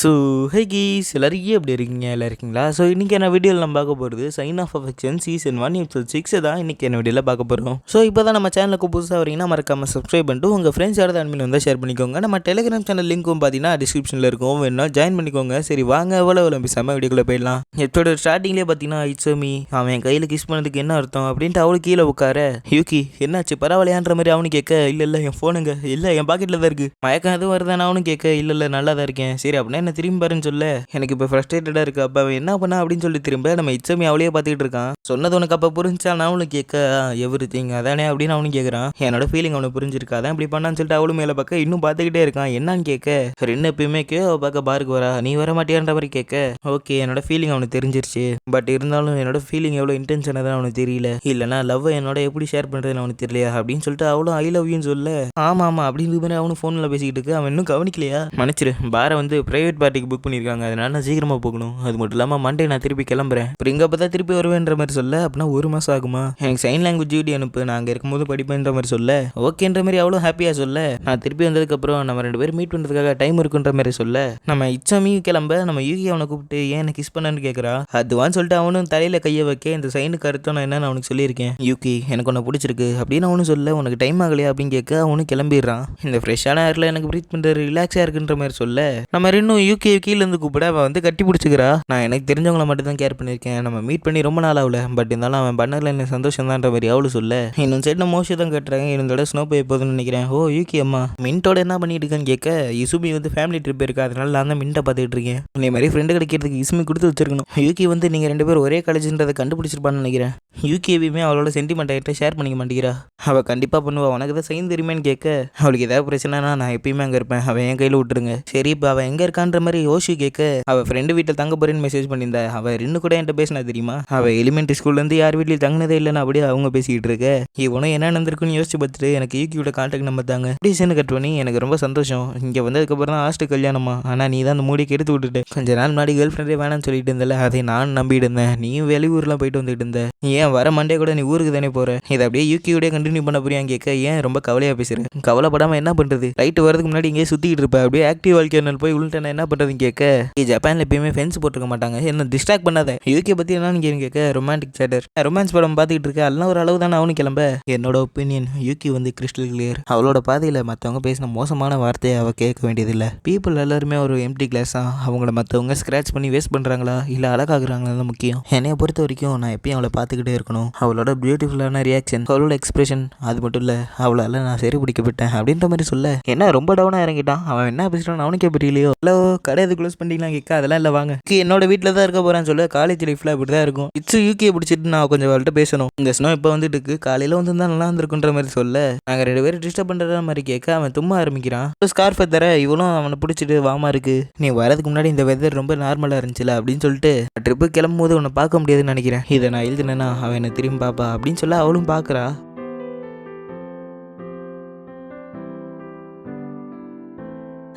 So high keys எல்லாரும் எப்படி இருக்கீங்க? எல்லாம் இருக்கீங்களா? ஸோ இன்றைக்கி என்ன வீடியோவில் நம்ம பார்க்க போகிறது sign of affection season one episode six தான் இன்றைக்கி என்ன வீடியோவில் பார்க்க போகிறோம் ஸோ இப்போ தான் நம்ம சேனலுக்கு புதுசாக வரீங்கன்னா மறக்காமல் சப்ஸ்கிரைப் பண்ணிட்டு உங்கள் ஃப்ரெண்ட்ஸ் யாராவது அட்மின் வந்து ஷேர் பண்ணிக்கோங்க. நம்ம டெலிகிராம் சேனல் லிங்க்கும் பார்த்தீங்கன்னா டிஸ்கிரிப்ஷனில் இருக்கும். வேணும்னா ஜாயின் பண்ணிக்கோங்க. சரி வாங்க எவ்வளோ எவ்வளோ பேசாமல் வீடியோக்குள்ளே போயிடலாம். எத்தோட ஸ்டார்டிங்லேயே பார்த்தீங்கன்னா இட்ஸோமி அவன் என் கையில் கிஸ் பண்ணதுக்கு என்ன அர்த்தம்? அப்படின்ட்டு அவளுக்கு கீழே உட்கார யூகி என்னாச்சு? பரவாயில்லையான்ற மாதிரி அவனு கேட்க இல்லை இல்லை என் ஃபோனுங்க இல்லை என் பாக்கெட்டில் தான் இருக்குது மயக்கம் எதுவும் வருதானே அவனும் கேட்க இல்லை இல்லை நல்லா தான் இருக்கேன். சரி அப்படின்னா என்ன திரும்பி பாருன்னு சொல்ல? எனக்கு இப்போ ஃப்ரஸ்ட்ரேட்டடாக இருக்கு அப்போ. அவன் என்ன பண்ணா அப்படின்னு சொல்லி திரும்ப நம்ம இச்சமி அவளையே பார்த்துக்கிட்டு இருக்கான். சொன்னது உனக்கு அப்போ புரிஞ்சா நான் அவனுக்கு கேட்க எவ்ரி திங் அதானே அப்படின்னு அவனும் கேட்குறான் என்னோட ஃபீலிங் அவனுக்கு புரிஞ்சிருக்கா. அதான் இப்படி பண்ணான்னு சொல்லிட்டு அவளும் மேலே பார்க்க இன்னும் பார்த்துக்கிட்டே இருக்கான். என்னன்னு கேட்க ரெண்டு எப்பயுமே கே அவ பார்க்க பாருக்கு வரா? நீ வர மாட்டியான்ற மாதிரி கேட்க. ஓகே என்னோட ஃபீலிங் அவனுக்கு தெரிஞ்சிருச்சு. பட் இருந்தாலும் என்னோட ஃபீலிங் எவ்வளோ இன்டென்ஷனாக தான் அவனுக்கு தெரியல. இல்லைனா லவ் என்னோட எப்படி ஷேர் பண்ணுறதுன்னு அவனுக்கு தெரியலையா? அப்படின்னு சொல்லிட்டு அவளும் ஐ லவ் யூன்னு சொல்ல. ஆமாம் ஆமாம் அப்படின்னு மாதிரி அவனும் ஃபோனில் பேசிக்கிட்டு இருக்கு. அவன் இன்னும் கவனிக்கலையா? மன்னிச்சிரு. பாரை வந்து பிரைவேட் பார்ட்டிக்கு புக் பண்ணியிருக்காங்க அதனால நான் சீக்கிரமாக போகணும். அது மட்டும் இல்லாமல் மண்டே நான் திருப்பி கிளம்புறேன். அப்புறம் இங்கே பார்த்தா திருப்பி வருவேன்ற மாதிரி சொல்ல அப்படின்னா ஒரு மாதம் ஆகுமா? எனக்கு சைன் லாங்குவேஜ் வீடியோ அனுப்பு. நான் அங்கே இருக்கும்போது படிப்பேன்ற மாதிரி சொல்ல. ஓகேன்ற மாதிரி அவ்வளோ ஹாப்பியாக சொல்ல. நான் திருப்பி வந்ததுக்கப்புறம் நம்ம ரெண்டு பேரும் மீட் பண்ணுறதுக்காக டைம் இருக்குன்ற மாதிரி சொல்ல. நம்ம இச்சாமி கிளம்ப நம்ம யூகி அவனை கூப்பிட்டு ஏன் எனக்கு கிஸ் பண்ணன்னு கேட்குறா அதுவான்னு சொல்லிட்டு அவனும் தலையில் கையை வைக்க இந்த சைனுக்கு அர்த்தம் நான் என்னன்னு அவனுக்கு சொல்லியிருக்கேன். யூகி எனக்கு உன்னை பிடிச்சிருக்கு. அப்படின்னு அவனும் சொல்ல உனக்கு டைம் ஆகலையா? அப்படின்னு கேட்க அவனும் கிளம்பிடுறான். இந்த ஃப்ரெஷ்ஷான ஏரில் எனக்கு ப்ரீத் பண்ணுறது ரிலாக்ஸாக இருக்குன்ற மாதிரி சொல்ல. நம்ம இன்னும் யூகே கீழேருந்து கூப்பிட அவன் வந்து கட்டி பிடிச்சிக்கிறா. நான் எனக்கு தெரிஞ்சவங்கள மட்டும் தான் கேர் பண்ணியிருக்கேன். நம்ம மீட் பண்ணி ரொம்ப நாள் ஆகல. பட் இருந்தாலும் அவன் பண்ணதில் எனக்கு சந்தோஷம் தான்ற மாதிரி அவளு சொல்ல. இன்னும் சைடு நான் மோஷம் தான் கட்டுறாங்க. இருந்தோட ஸ்னோ போய் போகுதுன்னு நினைக்கிறேன். ஓ யூகே அம்மா. மின்ட்டோட என்ன பண்ணிட்டு இருக்கேன்னு கேட்க இசுமி வந்து ஃபேமிலி ட்ரிப் இருக்கா. அதனால நான் தான் மின்ட்டை பார்த்துட்டு இருக்கேன். இதே மாதிரி ஃப்ரெண்டு கிடைக்கிறதுக்கு இசுமி கொடுத்து வச்சிருக்கணும். யூகி வந்து நீங்கள் ரெண்டு பேரும் ஒரே காலேஜ்ன்றதை கண்டுபிடிச்சிருப்பான்னு நினைக்கிறேன். யூகேவியுமே அவளோட சென்டிமெண்ட் ஆகிட்ட ஷேர் பண்ணிக்க மாட்டேங்கிறா. அவள் கண்டிப்பாக பண்ணுவா. உனக்கு தான் சைன் தெரியுமேன்னு கேட்க அவளுக்கு ஏதாவது பிரச்சனைனா நான் எப்பயுமே அங்கே இருப்பேன். அவன் என் கையில் விட்டுருங்க. சரி இப்போ அவள் எங்கே இருக்கான்ற மாதிரி யோசி கேட்க அவள் ஃப்ரெண்டு வீட்டில் தங்க போறேன்னு மெசேஜ் பண்ணியிருந்தா அவள் இன்னும் கூட என்கிட்ட பேசினா தெரியுமா? அவள் எலிமெண்ட்ரி ஸ்கூல்லேருந்து யார் வீட்லையும் தங்கினதே இல்லைன்னு அப்படியே அவங்க பேசிக்கிட்டு இருக்க. இவனும் என்ன நடந்திருக்குன்னு யோசிச்சு பார்த்துட்டு எனக்கு யூகியோட கான்டாக்ட் நம்பர் தாங்க. டீசன் கட்டுவனி எனக்கு ரொம்ப சந்தோஷம். இங்கே வந்ததுக்கப்புறம் தான் ஹாஸ்டல் கல்யாணமா. ஆனால் நீ தான் அந்த மூடி கெடுத்து விட்டுட்டு. கொஞ்ச நாள் முன்னாடி கேர்ள் ஃப்ரெண்டே வேணாம்னு சொல்லிட்டு இருந்தல அதை நான் நம்பிட்டு இருந்தேன். நீயும் வெளியூர்லாம் போயிட்டு வந்துட்டு இருந்த. ஏன் வர மண்டே கூட நீ ஊருக்கு தானே போற? இதை அப்படியே யூகியோடய கண்டினியூ பண்ண போறியான்னு கேட்க ஏன் ரொம்ப கவலையா பேசுற? கவலைப்படாமல் என்ன பண்ணுறது ரைட்டு வரதுக்கு முன்னாடி இங்கே சுற்றிக்கிட்டு இருப்பேன் அப்படியே ஆக்டிவ் வாழ்க்கையில் போய் உள்ட்டேன் என்ன பண்ணுறதுன்னு கேட்க? ஜப்பானில் எப்பயுமே ஃபென்ஸ் போட்டுக்க மாட்டாங்க. என்ன டிஸ்ட்ராக்ட் பண்ணாத. யூகே பற்றி என்னன்னு கேள்வி கேட்க? ரொமான்டிக் சேட்டர் ரொமான்ஸ் படம் பார்த்துக்கிட்டு இருக்க எல்லாம் ஒரு அளவு தானே அவனு கிளம்ப. என்னோட ஒப்பீனியன் யூகி வந்து கிறிஸ்டல் கிளியர் அவளோட பாதையில் மற்றவங்க பேசின மோசமான வார்த்தையை அவள் கேட்க வேண்டியதில்லை. பீப்புள் எல்லாருமே ஒரு எம்டி கிளாஸ் தான் அவங்கள மற்றவங்க ஸ்க்ராட்ச் பண்ணி வேஸ்ட் பண்ணுறாங்களா இல்லை அழகாகிறாங்களா தான் முக்கியம். என்னைய பொறுத்த வரைக்கும் நான் எப்பயும் அவளை பார்த்துக்கிட்டே இருக்கணும். அவளோட பியூட்டிஃபுல்லான ரியாக்ஷன் அவளோட எக்ஸ்பிரஷன் அது மட்டும் இல்லை அவளால் நான் சரி பிடிக்கப்பட்டேன் அப்படின்ற மாதிரி சொல்ல. என்ன ரொம்ப டவுனாக இறங்கிட்டான். அவன் என்ன பேசுகிறான் அவனுக்கே புரியலையோ? ஹலோ கடை எது க்ளோஸ் பண்ணிக்கலாம் கேட்க அதெல்லாம் இல்லை வாங்க. என்னோட வீட்டில் தான் இருக்க போகிறேன்னு சொல்ல. காலேஜ் லைஃப்பில் இப்படி தான் இருக்கும். இட்ஸ் யூகே பிடிச்சிட்டு நான் கொஞ்சம் அவள்கிட்ட பேசணும். இந்த ஸ்னோ இப்போ வந்துட்டு இருக்கு காலையில் வந்து தான் நல்லா இருந்திருக்குன்ற மாதிரி சொல்ல. நாங்கள் ரெண்டு பேரும் டிஸ்டர்ப் பண்ணுற மாதிரி கேட்க அவன் தும்ப ஆரம்பிக்கிறான். ஒரு ஸ்கார்ஃபை தர இவளும் அவனை பிடிச்சிட்டு வாமா இருக்கு. நீ வரதுக்கு முன்னாடி இந்த வெதர் ரொம்ப நார்மலாக இருந்துச்சுல அப்படின்னு சொல்லிட்டு ட்ரிப்பு கிளம்பும் போது உன்னை பார்க்க முடியாதுன்னு நினைக்கிறேன். இதை நான் எழுதினேன்னா அவன் என்னை திரும்பி பாப்பா அப்படின்னு சொல்ல அவளும் பார்க்குறா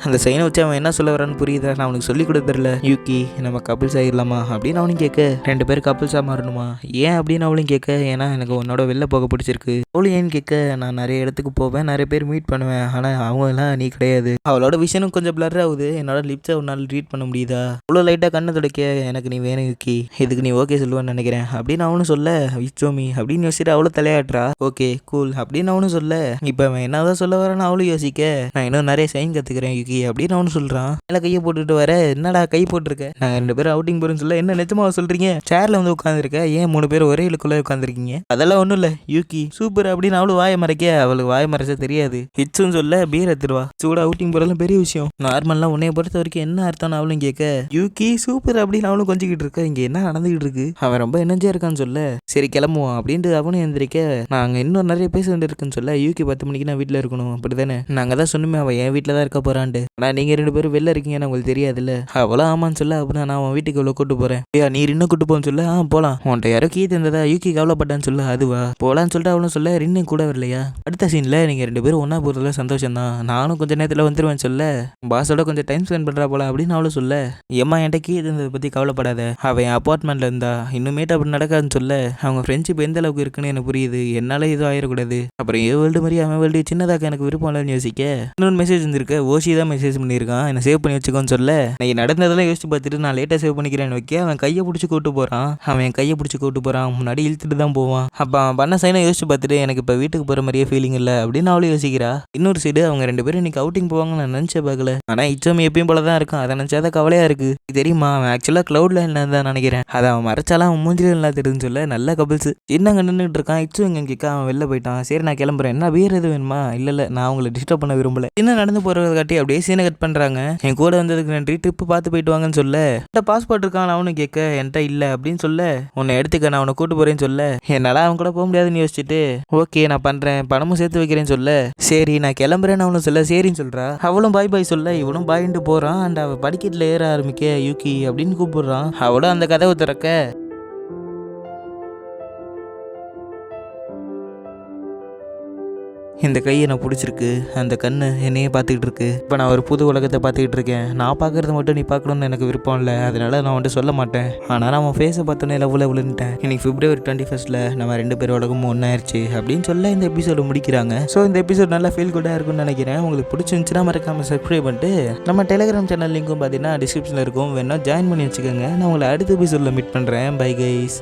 அந்த சைனை வச்சு அவன் என்ன சொல்ல வரான்னு புரியுதா? நான் அவனுக்கு சொல்லி கொடுத்துர்ல யூகி நம்ம கப்பிள்ஸ் ஆகிடலாமா அப்படின்னு அவனும் கேட்க. ரெண்டு பேரும் கப்பிள்ஸாக மாறணுமா? ஏன் அப்படின்னு அவளும் கேட்க. ஏன்னா எனக்கு உன்னோட வெளில போக பிடிச்சிருக்கு. அவளும் ஏன்னு கேட்க நான் நிறைய இடத்துக்கு போவேன் நிறைய பேர் மீட் பண்ணுவேன். ஆனால் அவங்க எல்லாம் நீ கிடையாது. அவளோட விஷயம் கொஞ்சம் பிளர் ஆகுது. என்னோட லிப்ஸை உன்னால் ரீட் பண்ண முடியுதா? அவ்வளோ லைட்டாக கண்ணை துடைக்க எனக்கு நீ வேணும் யூகி. இதுக்கு நீ ஓகே சொல்லுவேன்னு நினைக்கிறேன்? அப்படின்னு அவனும் சொல்ல விச்சோமி அப்படின்னு யோசிச்சுட்டு அவ்வளோ தலையாட்டுறா. ஓகே கூல் அப்படின்னு அவனும் சொல்ல இப்போ அவன் என்னதான் சொல்ல வரேன்னு அவளும் யோசிக்க. நான் இன்னும் நிறைய சைன் கற்றுக்கிறேன் யூகி. அப்படின்னு அவனு சொல்கிறான் மேலே கையை போட்டுட்டு வர என்னடா கை போட்டிருக்க? நாங்கள் ரெண்டு பேரும் அவுட்டிங் போகிறோம்னு சொல்ல என்ன நிஜமாக சொல்கிறீங்க சேரில் வந்து உட்காந்துருக்க ஏன் மூணு பேர் ஒரே இலுக்குள்ளே உட்காந்துருக்கீங்க அதெல்லாம் ஒன்றும் இல்லை யூகி சூப்பர் அப்படின்னு அவளும் வாயை மறைக்க அவளுக்கு வாய மறைச்சா தெரியாது. ஹிட்ஸுன்னு சொல்ல பீர் எடுத்துருவா சூட அவுட்டிங் போகிறதெல்லாம் பெரிய விஷயம். நார்மலாக உன்னைய பொறுத்த வரைக்கும் என்ன அர்த்தம்னு அவளும் கேட்க யூகி சூப்பர் அப்படின்னு அவளும் கொஞ்சிக்கிட்டு இருக்க. இங்கே என்ன நடந்துகிட்டு இருக்கு? அவன் ரொம்ப எனர்ஜியாக இருக்கான்னு சொல்ல. சரி கிளம்புவோம் அப்படின்ட்டு அவனும் எந்திரிக்க நாங்கள் இன்னும் நிறைய பேச வேண்டியிருக்குன்னு சொல்ல யூகி பத்து மணிக்கு நான் வீட்டில் இருக்கணும். அப்படி தானே நாங்கள் தான் சொன்னுமே அவன் என் வீட்டில் தான் இருக்க போகிறான்ட்டு ஆனால் நீங்கள் ரெண்டு பேரும் வெளில இருக்கீங்கன்னு உங்களுக்கு தெரியாதுல்ல. அவ்வளோ ஆமான்னு சொல்ல அப்படின்னா நான் அவன் வீட்டுக்கு இவ்வளோ கூட்டு போகிறேன் ஐயா நீ இன்னும் கூட்டு போன்னு சொல்ல. ஆ போகலாம் உன்ட்ட யாரோ கீ தந்ததா யூகி கவலைப்பட்டான்னு சொல்ல அதுவா? போகலான்னு சொல்லிட்டு அவளும் சொல்ல ரின்னு கூட வரலையா? அடுத்த சீனில் நீங்கள் ரெண்டு பேரும் ஒன்றா போகிறதுல சந்தோஷம் தான் நானும் கொஞ்சம் நேரத்தில் வந்துருவேன் சொல்ல. பாஸோட கொஞ்சம் டைம் ஸ்பெண்ட் பண்ணுறா போல அப்படின்னு அவளும் சொல்ல. ஏம்மா என்கிட்ட கீ தந்ததை பற்றி கவலைப்படாத. அவன் அப்பார்ட்மெண்ட்ல அப்பார்ட்மெண்ட்டில் இருந்தா இன்னுமேட்டு அப்படி நடக்காதுன்னு சொல்ல. அவங்க ஃப்ரெண்ட்ஷிப் எந்த அளவுக்கு இருக்குன்னு எனக்கு புரியுது. என்னால் எதுவும் ஆயிடக்கூடாது அப்புறம் ஏ வேர்ல்டு மாதிரி அவன் வேர்ல்டு சின்னதாக்க எனக்கு விருப்பம் இல்லைன்னு யோசிக்க. இன்னொரு மெசேஜ் வந்திருக்க ஓசி தான் மெசேஜ் பண்ணியிருக்கான். என்னை சேவ் பண்ணி வச்சுக்கோன்னு சொல்ல நான் நடந்ததெல்லாம் யோசிச்சு பார்த்துட்டு நான் லேட்டாக சேவ் பண்ணிக்கிறேன்னு வைக்க அவன் கையை பிடிச்சி கூட்டு போகிறான் அவன் என் கையை பிடிச்சி கூட்டு போகிறான் முன்னாடி இழுத்துட்டு தான் போவான். அப்போ அவன் பண்ண சைனை யோசிச்சு பார்த்துட்டு எனக்கு இப்போ வீட்டுக்கு போகிற மாதிரியே ஃபீலிங் இல்லை அப்படின்னு அவளும் யோசிக்கிறா. இன்னொரு சைடு அவங்க ரெண்டு பேரும் இன்னைக்கு அவுட்டிங் போவாங்கன்னு நான் நினச்ச பார்க்கல. ஆனால் இச்சம் எப்பயும் போல தான் இருக்கும் அதை நினச்சாதான் கவலையாக இருக்குது தெரியுமா? அவன் ஆக்சுவலாக க்ளவுட் லைனில் தான் நினைக்கிறேன். அதை அவன் மறைச்சாலாம் அவன் மூஞ்சில நல்லா தெரியுதுன்னு சொல்ல நல்ல கபிள்ஸ் என்ன நின்றுட்டு இருக்கான். இச்சு இங்கே கேட்க அவன் வெளில போயிட்டான். சரி நான் கிளம்புறேன். என்ன வேறு எது வேணுமா? இல்லை இல்லை. நான் அவங்களை டிஸ்டர்ப் பண்ண விரும்பல. என்ன நடந்து போகிறத காட்டி அப்படியே சீனை கட் பண்ணுறாங்க என் கூட வந்ததுக்கு நன்றி. ட்ரிப்பு பார்த்து போயிட்டு வாங்கன்னு சொல்ல. என்கிட்ட பாஸ்போர்ட் இருக்கான் அவனு கேட்க. என்கிட்ட இல்லை அப்படின்னு சொல்ல. உன்னை எடுத்துக்க நான் உன்னை கூட்டு போறேன்னு சொல்ல. என்னால் அவன் கூட போக முடியாதுன்னு யோசிச்சுட்டு. ஓகே நான் பண்ணுறேன் பணமும் சேர்த்து வைக்கிறேன்னு சொல்ல. சரி நான் கிளம்புறேன்னு அவனும் சொல்ல. சரின்னு சொல்கிறா அவளும் பாய் பாய் சொல்ல. இவனும் பாயின்ட்டு போகிறான் அண்ட் அவள் படிக்கட்டில் ஏற ஆரம்பிக்க யூகி அப்படின்னு கூப்பிடுறான். அவளும் அந்த கதவை திறக்க. இந்த கை எனக்கு பிடிச்சிருக்கு அந்த கண்ணு என்னையே பார்த்துக்கிட்டு இருக்கு. இப்போ நான் ஒரு புது உலகத்தை பார்த்துக்கிட்டு இருக்கேன். நான் பார்க்கறது மட்டும் நீ பார்க்கணும்னு எனக்கு விருப்பம் இல்லை. அதனால நான் வந்துட்டு சொல்ல மாட்டேன். ஆனால் நான் அவன் ஃபேஸை பார்த்தோன்னே லவ்வில் விழுந்துட்டேன் இன்னைக்கு பிப்ரவரி டுவெண்ட்டி ஃபஸ்ட்டில் நம்ம ரெண்டு பேர் உலகமும் ஒன்றாயிருச்சு அப்படின்னு சொல்ல இந்த எபிசோடு முடிக்கிறாங்க. ஸோ இந்த எபிசோட் நல்லா ஃபீல் குட்டாக இருக்கும்னு நினைக்கிறேன். உங்களுக்கு பிடிச்சிருந்துச்சுன்னா மறக்காம சப்ஸ்கிரைப் பண்ணிட்டு நம்ம டெலிகிராம் சேனல் லிங்க்கும் பார்த்தீங்கன்னா டிஸ்கிரிப்ஷனில் இருக்கும். வேணால் ஜாயின் பண்ணி வச்சுக்கோங்க. நான் உங்களை அடுத்த எபிசோடில் மீட் பண்ணுறேன் பை கைஸ்